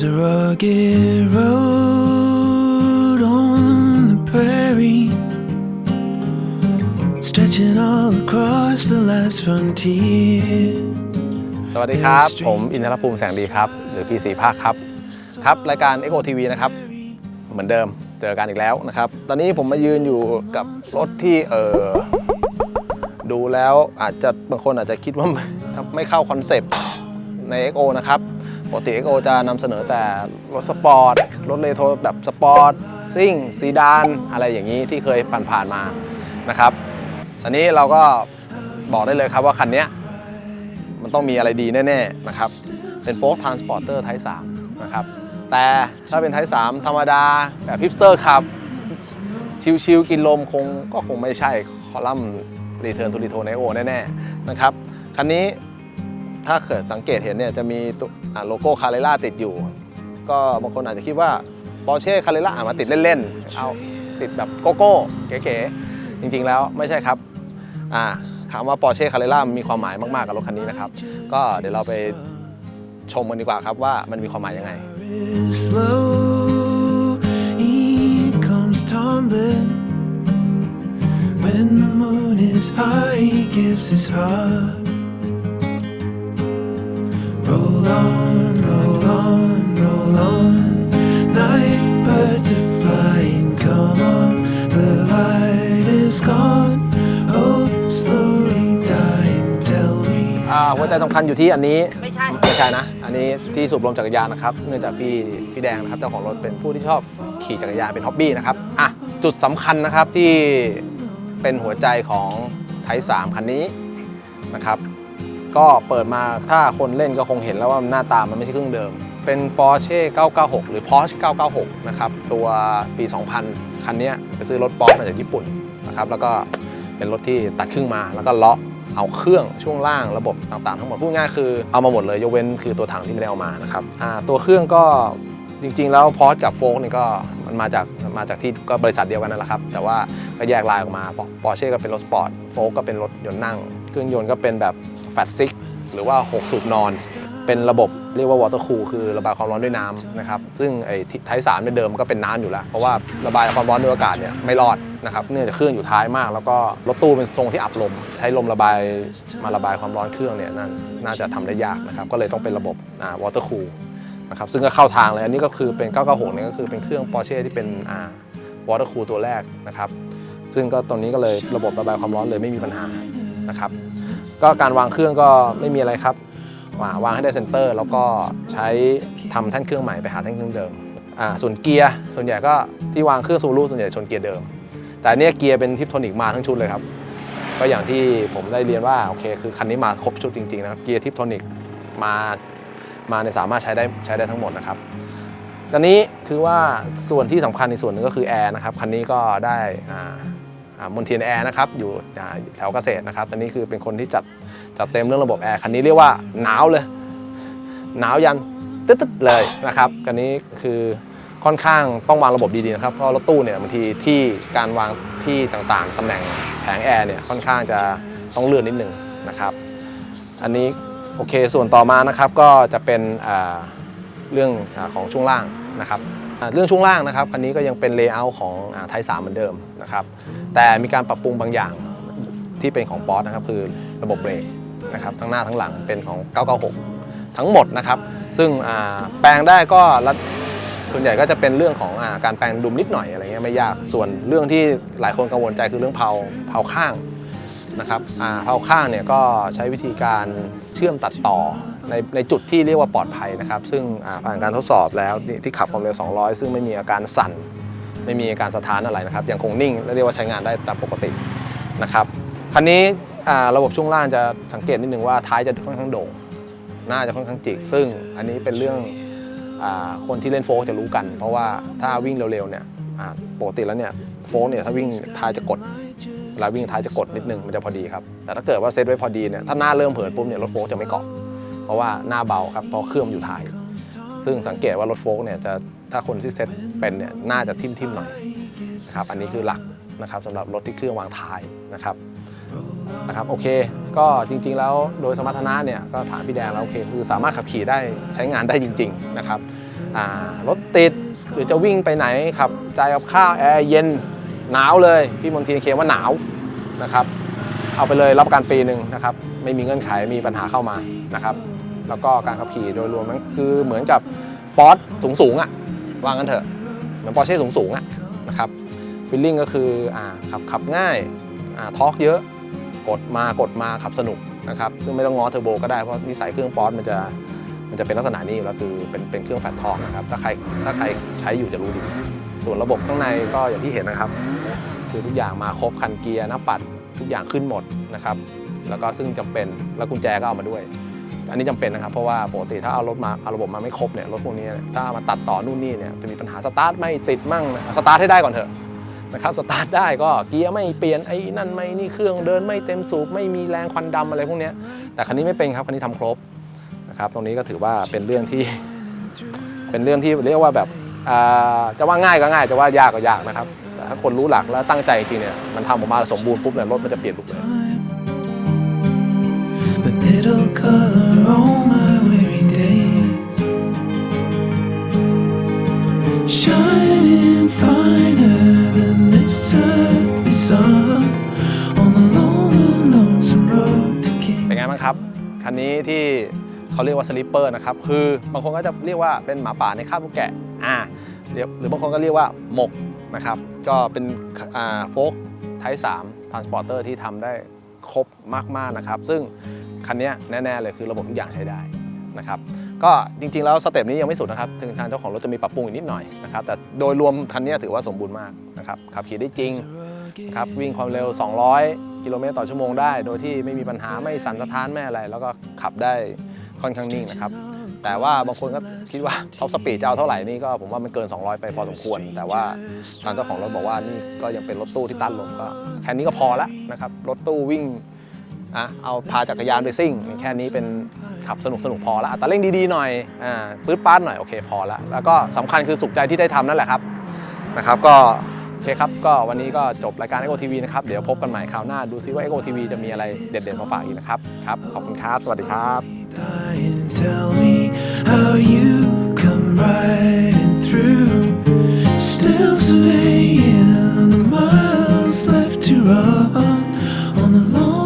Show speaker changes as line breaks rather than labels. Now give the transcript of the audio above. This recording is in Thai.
There's a rugged road on the prairie, stretching all across the last frontier.
สวัสดีครับ ผมอินทรภูมิแสงดีครับ หรือพี่สีภาคครับ ครับ รายการ Echo TV นะครับ เหมือนเดิมเจอกันอีกแล้วนะครับ ตอนนี้ผมมายืนอยู่กับรถที่เออดูแล้วอาจจะบางคนอาจจะคิดว่าไม่ไม่เข้าคอนเซปต์ใน XO นะครับ ปกติ XO จะนำเสนอแต่รถสปอร์ต รถเลโทแบบสปอร์ต ซิ่ง ซีดาน อะไรอย่างนี้ที่เคยผ่านๆมานะครับอันนี้เราก็บอกได้เลยครับว่าคันนี้มันต้องมีอะไรดีแน่ๆนะครับ เป็นโฟล์ t ทรานสปอร์เตอร์ไทป์3นะครับ แต่ถ้าเป็นไทป์3ธรรมดาแบบฮิปสเตอร์ขับ ชิวๆกินลมคงก็คงไม่ใช่คอลัมน์รีเทิร์นทูรีโทไนโอแน่ๆนะครับ คันนี้ ถ้าเกิดสังเกตเห็นเนี่ยจะมีตัวโลโก้คา r รล่าติดอยู่ ก็บางคนอาจจะคิดว่าปอร์เช่คา r รล่ามาติดเล่นๆเอาติดแบบโกโก้เก๋ๆจริงๆแล้วไม่ใช่ครับอ่าถามว่า Porsche Carrera มีความหมายมากๆกับรถคันนี้นะครับ ก็เดี๋ยวเราไปชมกันดีกว่าครับว่ามันมีความหมายยังไง
When the moon is high, he gives his heart. On, roll on, roll on. Night birds are flying, come on. The light is gone. Hope slowly dying. Tell me.
อ่าหัวใจสำคัญอยู่ที่อันนี้
ไม่ใช่
ไม่ใช่นะ อันนี้ที่สูบลมจักรยานนะครับ เนื่องจากพี่พี่แดงนะครับเจ้าของรถเป็นผู้ที่ชอบขี่จักรยานเป็นฮ็อบบี้นะครับอะจุดสำคัญนะครับที่เป็นหัวใจของไทป์3คันนี้นะครับ ก็เปิดมาถ้าคนเล่นก็คงเห็นแล้วว่าหน้าตามันไม่ใช่เครื่องเดิม เป็น Porsche 996 หรือ Porsche 996 นะครับ ตัวปี 2000 คันนี้ไปซื้อรถ Porsche มาจากญี่ปุ่นนะครับ แล้วก็เป็นรถที่ตัดครึ่งมาแล้วก็เลาะเอาเครื่องช่วงล่างระบบต่างๆ ทั้งหมดพูดง่ายคือเอามาหมดเลยยกเว้นคือตัวถังที่ไม่ได้เอามานะครับตัวเครื่องก็จริงๆ แล้วพอร์กับโฟกนี่ก็มันมาจากมาจากที่ก็บริษัทเดียวกันนั่นแหละครับ แต่ว่าก็แยกลายออกมาปอร์เช่ก็เป็นรถสปอร์ตโฟกก็เป็นรถยนต์นั่ง เครื่องยนต์ก็เป็นแบบ แฟตซิกหรือว่า 6 สูบนอน เป็นระบบเรียกว่าวอเตอร์คูลคือระบายความร้อนด้วยน้ำนะครับซึ่งไอ้ไทป์สามเดิมก็เป็นน้ำอยู่แล้ว เพราะว่าระบายความร้อนด้วยอากาศเนี่ยไม่รอดนะครับเนื่องจากเครื่องอยู่ท้ายมาก แล้วก็รถตู้เป็นทรงที่อับลม ใช้ลมระบายมาระบายความร้อนเครื่องเนี่ยนั่นน่าจะทำได้ยากนะครับก็เลยต้องเป็นระบบวอเตอร์คูลนะครับซึ่งก็เข้าทางเลย อันนี้ก็คือเป็น 996เนี่ยก็คือเป็นเครื่อง Porsche ที่เป็นวอเตอร์คูลตัวแรกนะครับซึ่งก็ตรงนี้ก็เลยระบบระบายความร้อนเลยไม่มีปัญหานะครับ ก็การวางเครื่องก็ไม่มีอะไรครับวางวางให้ได้เซนเตอร์ แล้วก็ใช้ทำแท่นเครื่องใหม่ไปหาแท่นเครื่องเดิมส่วนเกียร์ส่วนใหญ่ก็ที่วางเครื่องซูรุส่วนใหญ่ชนเกียร์เดิม แต่เนี้ยเกียร์เป็นทิปโทนิกมาทั้งชุดเลยครับ ก็อย่างที่ผมได้เรียนว่าโอเคคือคันนี้มาครบชุดจริงๆนะครับเกียร์ทิปโทนิกมามาในยสามารถใช้ได้ใช้ได้ทั้งหมดนะครับตอนนี้คือว่าส่วนที่สำคัญในส่วนหนึงก็คือแอร์นะครับคันนี้ก็ได้อ่า มนเทียนแอร์นะครับอยู่แถวเกษตรนะครับตอนนี้คือเป็นคนที่จัดจัดเต็มเรื่องระบบแอร์คันนี้เรียกว่าหนาวเลย หนาวยันตึ๊ดเลยนะครับคันนี้คือค่อนข้างต้องวางระบบดีๆนะครับเพราะรถตู้เนี่ยบางทีที่การวางที่ต่างๆตำแหน่งแผงแอร์เนี่ยค่อนข้างจะต้องเลื่อนนิดนึงนะครับอันนี้โอเคส่วนต่อมานะครับก็จะเป็นเรื่องของช่วงล่างนะครับ เรื่องช่วงล่างนะครับคันนี้ก็ยังเป็นเลเยอร์ของไทยสามเหมือนเดิมนะครับแต่มีการปรับปรุงบางอย่างที่เป็นของปอตนะครับคือระบบเบรกนะครับทั้งหน้าทั้งหลังเป็นของ 996 ทั้งหมดนะครับ ซึ่งแปลงได้ก็รัดส่วนใหญ่ก็จะเป็นเรื่องของอการแปลงดุมนิดหน่อยอะไรเงี้ยไม่ยากส่วนเรื่องที่หลายคนกังวลใจคือเรื่องเพาเพาข้าง นะครับอ่าเพาข้างเนี่ยก็ใช้วิธีการเชื่อมตัดต่อในในจุดที่เรียกว่าปลอดภัยนะครับ ซึ่งผ่านการทดสอบแล้วที่ขับความเร็ว 200 ซึ่งไม่มีอาการสั่น ไม่มีอาการสะท้านอะไรนะครับยังคงนิ่งและเรียกว่าใช้งานได้ตามปกตินะครับคันนี้ระบบช่วงล่างจะสังเกตนิดนึงว่าท้ายจะค่อนข้างโด่งหน้าจะค่อนข้างจิก ซึ่งอันนี้เป็นเรื่องอคนที่เล่นโฟล์กจะรู้กัน เพราะว่าถ้าวิ่งเร็วๆเนี่ยปกติแล้วเนี่ยโฟล์กเนี่ยถ้าวิ่งท้ายจะกด ลาวิ่งท้ายจะกดนิดนึงมันจะพอดีครับ แต่ถ้าเกิดว่าเซตไว้พอดีเนี่ยถ้าหน้าเริ่มเผินปุ๊บเนี่ยรถโฟล์กจะไม่เกาะ เพราะว่าหน้าเบาครับเพราะเครื่องมันอยู่ท้าย ซึ่งสังเกตว่ารถโฟล์กเนี่ยจะถ้าคนที่เซตเป็นเนี่ยน่าจะทิ่มๆหน่อยนะครับอันนี้คือหลักนะครับสำหรับรถที่เครื่องวางท้ายนะครับนะครับโอเค ก็จริง ๆ แล้วโดยสมรรถนะเนี่ยก็ถามพี่แดงแล้วโอเคคือสามารถขับขี่ได้ใช้งานได้จริง ๆ นะครับรถติดหรือจะวิ่งไปไหนขับใจกับข้าวแอร์เย็น หนาวเลยพี่มนทีนเคว่าหนาวนะครับ เอาไปเลยรับประกันปีหนึ่งนะครับ ไม่มีเงื่อนไขมีปัญหาเข้ามานะครับ แล้วก็การขับขี่โดยรวมนั้นคือเหมือนกับป๊อตสูงสูงๆอะว่างั้นเถอะเหมือนปอร์เช่สูงสูงๆอะนะครับฟีลลิ่งก็คืออ่าขับขับง่ายอ่าทอร์กเยอะกดมากดมาขับสนุกนะครับซึ่งไม่ต้องง้อเทอร์โบก็ได้เพราะนิสัยเครื่องป๊อตมันจะมันจะเป็นลักษณะนี้อยู่แล้วคือเป็นเป็นเครื่องแฟตทอร์กนะครับถ้าใครถ้าใครใช้อยู่จะรู้ดี ส่วนระบบข้างในก็อย่างที่เห็นนะครับ คือทุกอย่างมาครบคันเกียร์หน้าปัดทุกอย่างขึ้นหมดนะครับ แล้วก็ซึ่งจำเป็นแล้วกุญแจก็เอามาด้วย อันนี้จำเป็นนะครับเพราะว่าปกติถ้าเอารถมาเอาระบบมาไม่ครบเนี่ยรถพวกนี้ถ้าเอามาตัดต่อนู่นนี่เนี่ยจะมีปัญหาสตาร์ทไม่ติดมั่งสตาร์ทให้ได้ก่อนเถอะนะครับสตาร์ทได้ก็เกียร์ไม่เปลี่ยนไอ้นั่นไม่นี่เครื่องเดินไม่เต็มสูบไม่มีแรงควันดำอะไรพวกนี้แต่คันนี้ไม่เป็นครับคันนี้ทำครบนะครับตรงนี้ก็ถือว่าเป็นเรื่องที่เป็นเรื่องที่เรียกว่าแบบอ่า จะว่าง่ายก็ง่ายจะว่ายากก็ยากนะครับแต่ถ้าคนรู้หลักแล้วตั้งใจจริงๆเนี่ยมันทำออกมาสมบูรณ์ปุ๊บเนี่ยรถมันจะเปลี่ยนลุคเลย
but it'll color all my weary days. Shining finer than this earthly sun on the long and lonesome road to
เป็น
King.
ไงบ้างครับ คันนี้ที่เขาเรียกว่าสลิปเปอร์นะครับ คือบางคนก็จะเรียกว่าเป็นหมาป่าในคาบลูกแกะ อ่าเดี๋ยวหรือบางคนก็เรียกว่าหมกนะครับ ก็เป็นอ่าโฟกไทป์3ทรานสปอร์เตอร์ที่ทำได้ครบมากๆนะครับ ซึ่งคันนี้แน่ ๆ เลยคือระบบทุกอย่างใช้ได้นะครับก็จริง ๆ แล้วสเต็ปนี้ยังไม่สุดนะครับ ถึงทางเจ้าของรถจะมีปรับปรุงอีกนิดหน่อยนะครับ แต่โดยรวมคันนี้ถือว่าสมบูรณ์มากนะครับ ขับขี่ได้จริงครับวิ่งความเร็ว 200 กิโลเมตรต่อชั่วโมงได้ โดยที่ไม่มีปัญหาไม่สั่นสะท้านไม่อะไร แล้วก็ขับได้ค่อนข้างนิ่งนะครับ แต่ว่าบางคนก็คิดว่าท็อปสปีดจะเอาเท่าไหร่นี่ก็ผมว่ามันเกิน 200 ไปพอสมควร แต่ว่าทางเจ้าของรถบอกว่านี่ก็ยังเป็นรถตู้ที่ตั้นลมก็แค่นี้ก็พอละนะครับรถตู้วิ่งอะเอาพาจักรยานไปซิ่ง แค่นี้เป็นขับสนุกสนุกพอละอัตราเร่งดีๆหน่อยอ่าปื๊ดป๊าดหน่อยโอเคพอละแล้วก็สำคัญคือสุขใจที่ได้ทำนั่นแหละครับนะครับก็โอเคครับก็วันนี้ก็จบรายการ Echo TV นะครับ เดี๋ยวพบกันใหม่คราวหน้าดูซิว่า Echo TV จะมีอะไรเด็ดๆมาฝากอีกนะครับ ครับ ขอบคุณครับ สวัสดีครับ
Dying, tell me how you come riding through. Still surveying the miles left to run on the long